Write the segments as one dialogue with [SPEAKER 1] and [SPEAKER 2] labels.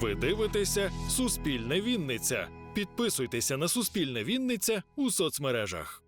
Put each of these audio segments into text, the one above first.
[SPEAKER 1] Ви дивитеся Суспільне Вінниця. Підписуйтеся на Суспільне Вінниця у соцмережах.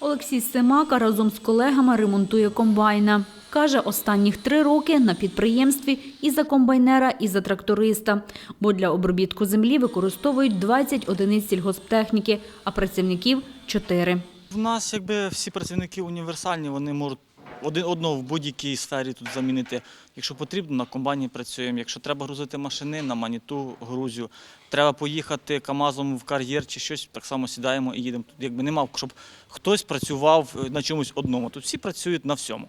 [SPEAKER 2] Олексій Семака разом з колегами ремонтує комбайна. Каже, останніх три роки на підприємстві і за комбайнера, і за тракториста. Бо для обробітку землі використовують 20 одиниць сільгосптехніки, а працівників – 4.
[SPEAKER 3] В нас якби всі працівники універсальні, вони можуть один одного в будь-якій сфері тут замінити. Якщо потрібно, на комбайні працюємо. Якщо треба грузити машини, на маніту грузю. Треба поїхати КАМАЗом в кар'єр чи щось, так само сідаємо і їдемо. Тут якби нема, щоб хтось працював е, на чомусь одному. Тут всі працюють на всьому.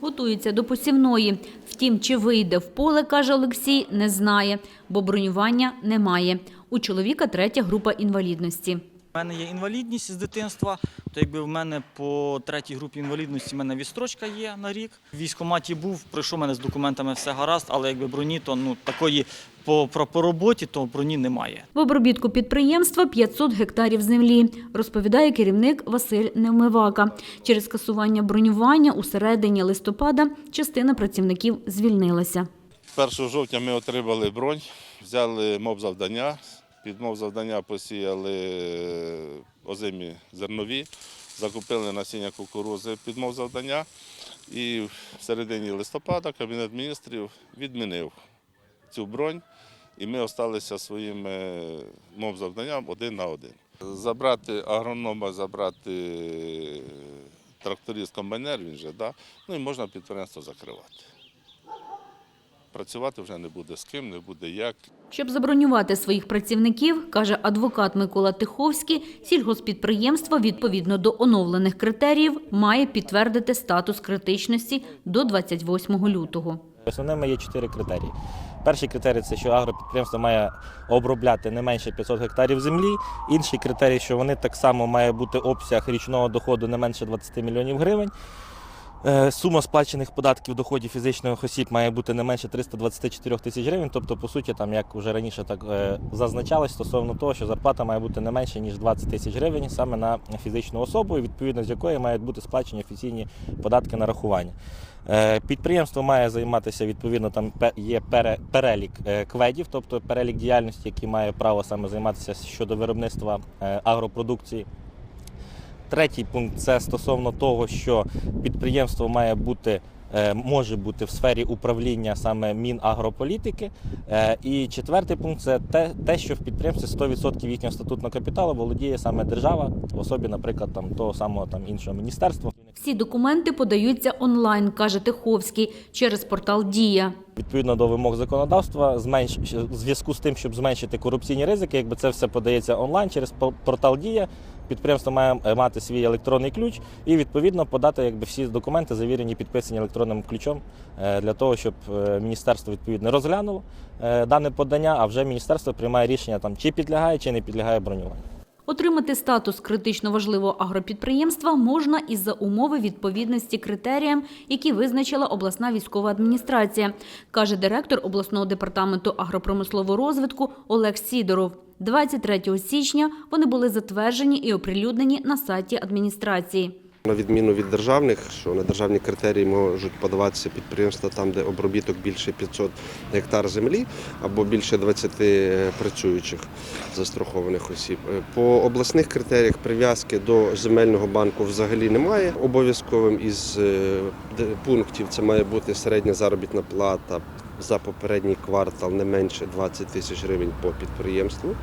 [SPEAKER 2] Готується до посівної. Втім, чи вийде в поле, каже Олексій, не знає, бо бронювання немає. У чоловіка третя група інвалідності.
[SPEAKER 3] У мене є інвалідність з дитинства, то якби в мене по третій групі інвалідності в мене відстрочка є на рік. В військкоматі був, прийшов мене з документами все гаразд, але якби броні, то ну такої по, по, по роботі, то броні немає.
[SPEAKER 2] В обробітку підприємства 500 гектарів землі, розповідає керівник Василь Невмивака. Через скасування бронювання у середині листопада частина працівників звільнилася.
[SPEAKER 4] 1 жовтня ми отримали бронь, взяли моб завдання. Під мов завдання посіяли е, озимі зернові, закупили насіння кукурузи під мов завдання. І в середині листопада Кабінет міністрів відмінив цю бронь, і ми залишилися своїм е, мов завданням один на один. Забрати агронома, забрати е, тракторист комбайнер, він же, да? ну і можна підприємство закривати. Працювати вже не буде з ким, не буде як.
[SPEAKER 2] Щоб забронювати своїх працівників, каже адвокат Микола Тиховський, сільгоспідприємство відповідно до оновлених критеріїв має підтвердити статус критичності до 28 лютого.
[SPEAKER 5] Основними є чотири критерії. Перший критерій це що агропідприємство має обробляти не менше 500 гектарів землі. Інший критерій, що вони так само має бути обсяг річного доходу не менше 20 мільйонів гривень. Е, Сума сплачених податків доходів фізичних осіб має бути не менше 324 тисяч гривень. Тобто, по суті, там як вже раніше так е, зазначалось стосовно того, що зарплата має бути не менше ніж 20 тисяч гривень саме на фізичну особу, відповідно з якої мають бути сплачені офіційні податки нарахування. Е, Підприємство має займатися відповідно. Там є пере- перелік кведів, тобто перелік діяльності, які має право саме займатися щодо виробництва агропродукції. Третій пункт це стосовно того, що підприємство має бути. е, Може бути в сфері управління саме Мінагрополітики. Е, І четвертий пункт це те, те, що в підприємстві 100% їхнього статутного капіталу володіє саме держава, в особі, наприклад, там того самого там іншого міністерства.
[SPEAKER 2] Всі документи подаються онлайн, каже Тиховський, через портал Дія.
[SPEAKER 5] Відповідно до вимог законодавства, зменш... в зв'язку з тим, щоб зменшити корупційні ризики, якби це все подається онлайн через портал Дія. Підприємство має е, мати свій електронний ключ і відповідно подати якби всі документи, завірені, підписані електронним ключом, е, для того, щоб е, міністерство відповідно розглянуло дане подання, а вже міністерство приймає рішення там чи підлягає, чи не підлягає бронюванню.
[SPEAKER 2] Отримати статус критично важливого агропідприємства можна із-за умови відповідності критеріям, які визначила обласна військова адміністрація, каже директор обласного департаменту агропромислового розвитку Олег Сідоров. 23 січня вони були затверджені і оприлюднені на сайті адміністрації.
[SPEAKER 6] На відміну від державних, що на державні критерії можуть подаватися підприємства там, де обробіток більше 500 гектар землі або більше 20 працюючих застрахованих осіб. Е, По обласних критеріях прив'язки до земельного банку взагалі немає. Обов'язковим із е, пунктів це має бути середня заробітна плата за попередній квартал не менше 20 тисяч гривень по підприємству.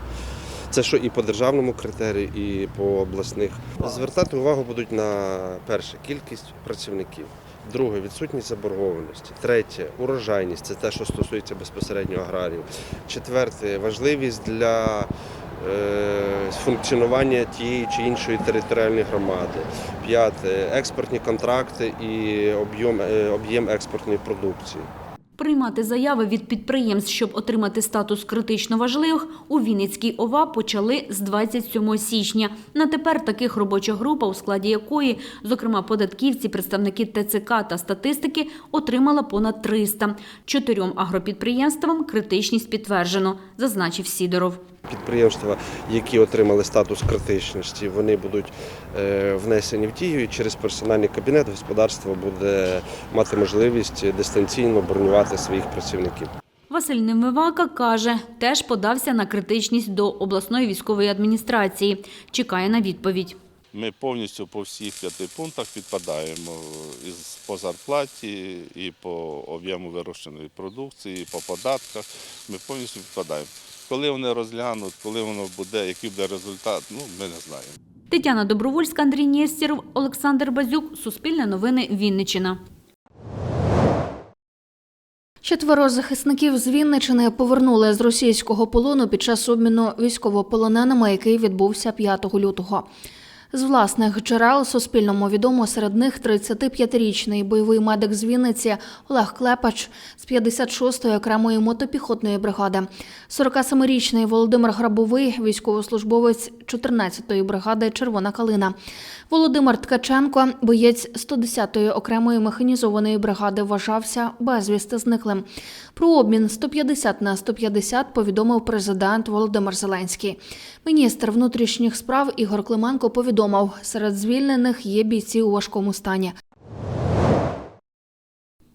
[SPEAKER 6] Це що і по державному критерію, і по обласних. Звертати увагу будуть на перше кількість працівників. Друге відсутність заборгованості. Третє урожайність це те, що стосується безпосередньо аграріїв. Четверте важливість для е, функціонування тієї чи іншої територіальної громади. П'яте експортні контракти і об'єм е, об'єм експортної продукції.
[SPEAKER 2] Приймати заяви від підприємств, щоб отримати статус критично важливих, у Вінницькій ОВА почали з 27 січня. На тепер таких робоча група, у складі якої, зокрема, податківці, представники ТЦК та статистики, отримала понад 300. Чотирьом агропідприємствам критичність підтверджено, зазначив Сідоров.
[SPEAKER 6] Підприємства, які отримали статус критичності, вони будуть е, внесені в дію і через персональний кабінет господарство буде мати можливість дистанційно бронювати своїх працівників.
[SPEAKER 2] Василь Немивака каже, теж подався на критичність до обласної військової адміністрації. Чекає на відповідь.
[SPEAKER 4] Ми повністю по всіх п'яти пунктах підпадаємо по зарплаті і по об'єму вирощеної продукції, і по податках. Ми повністю підпадаємо. Коли вони розглянуть, коли воно буде, який буде результат, ну ми не знаємо.
[SPEAKER 2] Тетяна Добровольська, Андрій Нєстєров, Олександр Базюк. Суспільне новини Вінниччина.
[SPEAKER 7] Четверо захисників з Вінничини повернули з російського полону під час обміну військовополоненими, який відбувся 5 лютого. З власних джерел Суспільному відомо серед них 35-річний бойовий медик з Вінниці Олег Клепач з 56-ї окремої мотопіхотної бригади, 47-річний Володимир Грабовий, військовослужбовець 14-ї бригади Червона калина, Володимир Ткаченко, боєць 110-ї окремої механізованої бригади, вважався безвісти зниклим. Про обмін 150 на 150 повідомив президент Володимир Зеленський. Міністр внутрішніх справ Ігор Клименко повідомив, серед звільнених є бійці у важкому стані.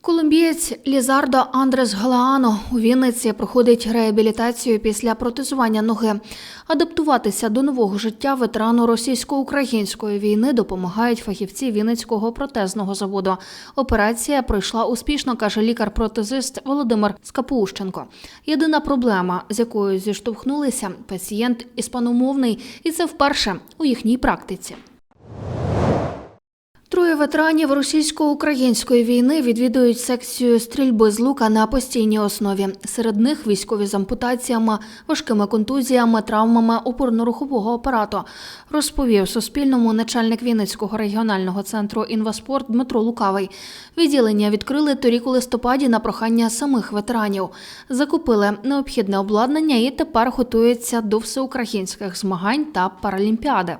[SPEAKER 7] Колумбієць Лізардо Андрес Галаано у Вінниці проходить реабілітацію після протезування ноги. Адаптуватися до нового життя ветерану російсько-української війни допомагають фахівці Вінницького протезного заводу. Операція пройшла успішно, каже лікар-протезист Володимир Скапущенко. Єдина проблема, з якою зіштовхнулися, пацієнт іспаномовний, і це вперше у їхній практиці. Троє ветеранів російсько-української війни відвідують секцію стрільби з лука на постійній основі. Серед них військові з ампутаціями, важкими контузіями, травмами опорно-рухового апарату, розповів Суспільному начальник Вінницького регіонального центру інваспорт Дмитро Лукавий. Відділення відкрили торік у листопаді на прохання самих ветеранів. Закупили необхідне обладнання і тепер готуються до всеукраїнських змагань та паралімпіади.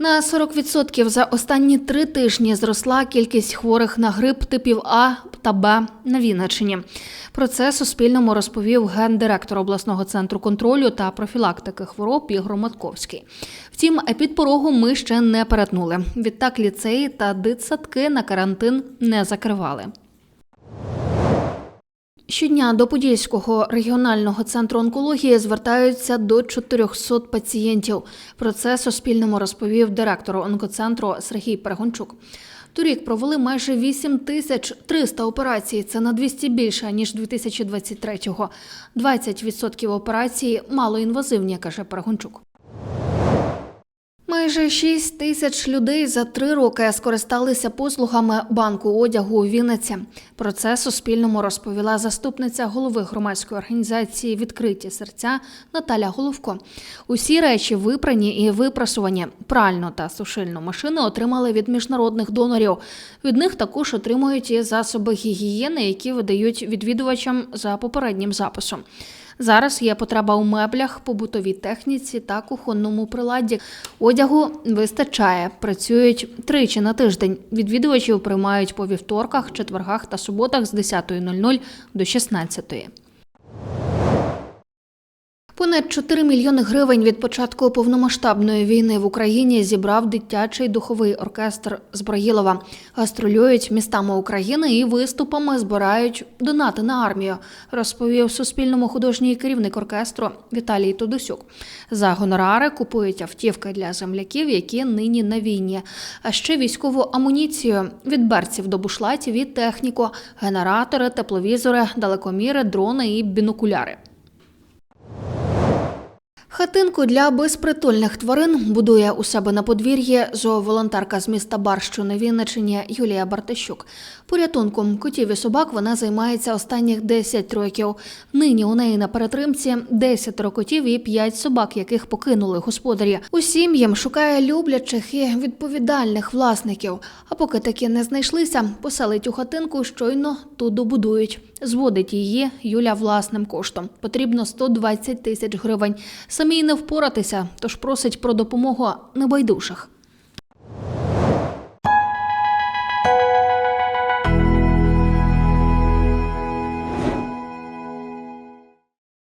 [SPEAKER 7] На 40% за останні три тижні зросла кількість хворих на грип типів А та Б на Вінниччині. Про це Суспільному розповів гендиректор обласного центру контролю та профілактики хвороб Ігор Матковський. Втім, епідпорогу ми ще не перетнули. Відтак ліцеї та дитсадки на карантин не закривали. Щодня до Подільського регіонального центру онкології звертаються до 400 пацієнтів. Про це Суспільному розповів директор онкоцентру Сергій Перегончук. Торік провели майже 8 тисяч 300 операцій. Це на 200 більше ніж 2023-го. 20% операцій малоінвазивні, каже Перегончук. Майже 6 тисяч людей за три роки скористалися послугами банку одягу у Вінниці. Про це Суспільному розповіла заступниця голови громадської організації Відкриті серця Наталя Головко. Усі речі випрані і випрасувані. Пральну та сушильну машини отримали від міжнародних донорів. Від них також отримують і засоби гігієни, які видають відвідувачам за попереднім записом. Зараз є потреба у меблях, побутовій техніці та кухонному приладді. Одягу вистачає. Працюють тричі на тиждень. Відвідувачів приймають по вівторках, четвергах та суботах з 10.00 до 16.00. Понад 4 мільйони гривень від початку повномасштабної війни в Україні зібрав дитячий духовий оркестр Зброїлова. Гастролюють містами України і виступами збирають донати на армію, розповів Суспільному художній керівник оркестру Віталій Тодусюк. За гонорари купують автівки для земляків, які нині на війні, а ще військову амуніцію від берців до бушлатів і техніку, генератори, тепловізори, далекоміри, дрони і бінокуляри. Хатинку для безпритульних тварин будує у себе на подвір'ї зооволонтерка з міста Бар, що Вінничині Юлія Бартищук. Порятунком котів і собак вона займається останніх 10 років. Нині у неї на перетримці 10 котів і 5 собак, яких покинули господарі. Усім їм шукає люблячих і відповідальних власників. А поки такі не знайшлися, поселить у хатинку, щойно ту добудують. Зводить її Юля власним коштом. Потрібно 120 тисяч гривень. Самій не впоратися, тож просить про допомогу небайдужих.